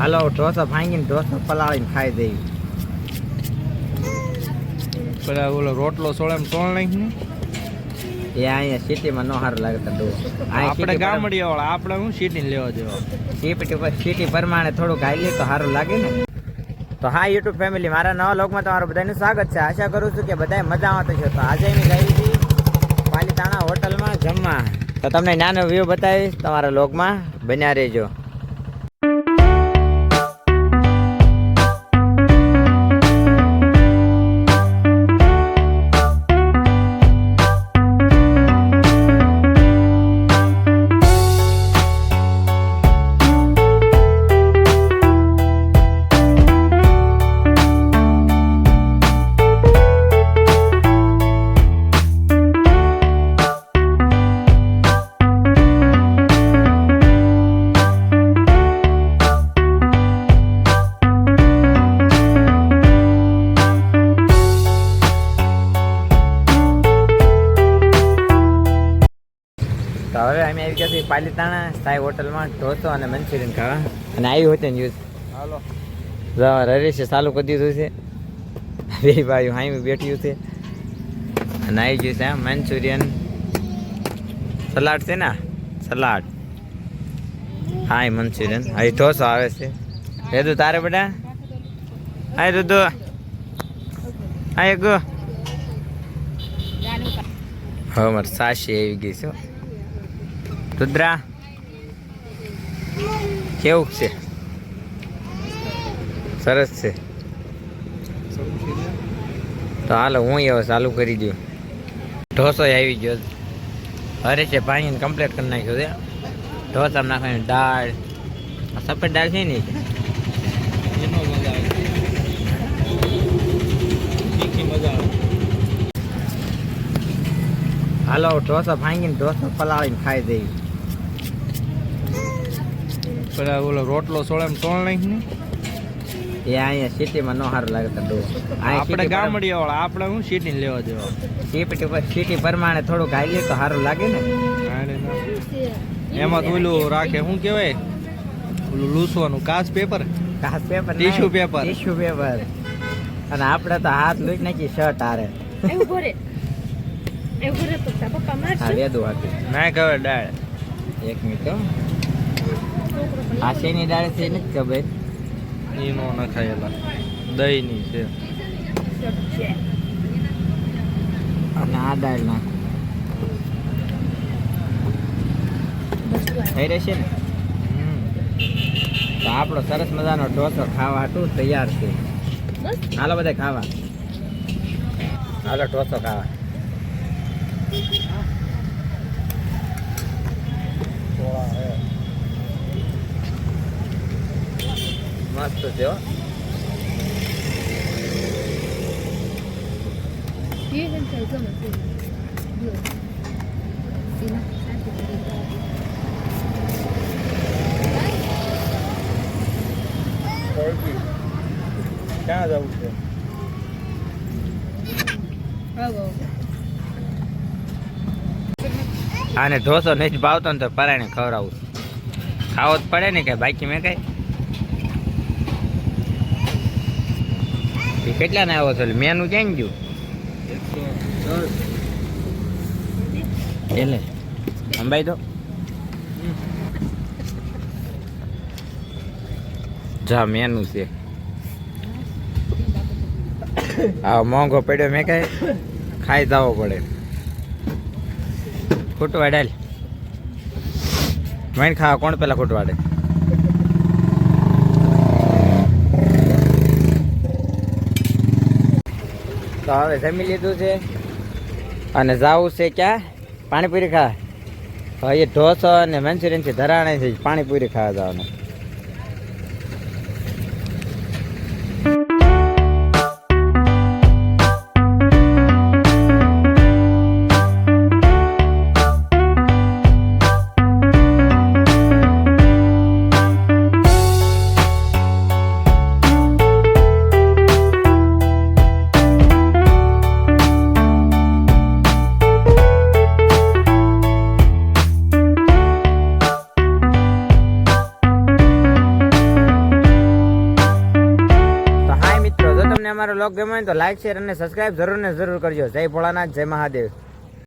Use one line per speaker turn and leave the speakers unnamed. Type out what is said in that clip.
હાલો ઢોસા ભાંગીને ઢોસો પલાળીને ખાઈ દેવી
પેલા ઓલો રોટલો સોળે સોળ નાખીને?
એ અહીંયા સિટીમાં નો સારું લાગે તો
આપણે ગામડિયા વાળા આપણે હું સીટી લેવા જેવા?
સિટી સિટી પ્રમાણે થોડુંક હાલીએ તો સારું લાગે ને. તો હા યુટ્યુબ ફેમિલી મારા નવા લોકમાં તમારું બધાનું સ્વાગત છે. આશા કરું છું કે બધાય મજામાં થશે તો આજે મેં ગઈ હતી પાલીતાણા હોટલમાં જમવા. તો તમને નાનો વ્યૂ બતાવીશ તમારા લોકમાં બન્યા રહેજો. તો હવે અમે આવી ગયા છીએ પાલીતાણા સાઈ હોટલમાં ઢોસો અને મંચુરિયન ખાવા. અને આવી આવ્યું ને યુઝ
હાલો.
રરેશે ચાલુ કરી દીધું છે. બે ભાઈ હાઈ બેઠ્યું છે. અને આવી ગયું છે મંચુરિયન. સલાડ છે ને સલાડ. હાય મંચુરિયન. અહીં ઢોસો આવે છે. રેદુ તારે બધા? હાય રુદુ હાય ગો હવે મારે સાસી આવી ગઈ છે રુદ્રા કેવું છે સરસ છે તો હાલો હું હવે ચાલુ કરી દઉં ઢોસો આવી ગયો અરે છે પાણીને કમ્પ્લીટ કરી નાખ્યો છે ઢોસામાં નાખવાની દાળ આ સફેદ દાળ છે ને ઈ?
એનો મજા આવે તીખી મજા આવે
હાલો ઢોસો ભાંગીને ઢોસો પલાળીને ખાઈ દેવી
પેલા ઓલો રોટલો સોળે સોળ તોડ નાખીને.
એ અહીંયા સિટીમાં નો સારું લાગે તો
આપણે ગામડિયા વાળા આપણે હું સીટી લેવા દેવા?
સિટી પર સિટી પ્રમાણે થોડુંક હાલીએ તો સારું લાગે ને.
એમાં તો ઓલું રાખે શું કહેવાય? ઓલું લૂસવાનું કાચ પેપર?
કાચ paper
tissue paper.
Tissue paper. અને આપણે તો હાથ લૂઈ નાખી શર્ટ હારે.
એવું ભરે એવું ભરે તો પપ્પા પપ્પા
હા વેદો વેદું
ના કહેવાય ડાળ.
એક મિનિટ હો. દાળ છે ને ખબર
ઈનો નખાયેલા. દહીંની છે.
અને આ દાળ નાખ. થઈ રહેશે ને. તો આપણો સરસ મજાનો ઢોસો ખાવા હાટું તૈયાર છે. હાલો બધા ખાવા. હાલો ઢોસો ખાવા. મસ્ત છે
ક્યાં જવું છે
આને ઢોસો નહીં ભાવતો ને તો પરાણે ખવડાવું. ખાવો જ પડે ને કે બાકી મેં કઈ? એ કેટલા ને આવો છો? મેનુ ક્યાં ગયું? એટલે. અંબાઈ તો? જા મેનુ છે. આ મોંઘો પડ્યો મેં કઈ? ખાઈ જવો પડે. ખોટું વાડેલ મેન ખાવા કોણ પેલા ખોટું વાડે તો હવે જમી લીધું છે. અને જાવું છે ક્યાં? પાણીપુરી ખા હવે ઢોસો અને મંચુરિયન છે ધરાણે છે, પાણીપુરી ખાવા જવાનું. અમારો લોક ગમ્યો તો લાઈક શેર અને સબસ્ક્રાઈબ જરૂર ને જરૂર કરજો. જય ભોળાનાથ, જય મહાદેવ.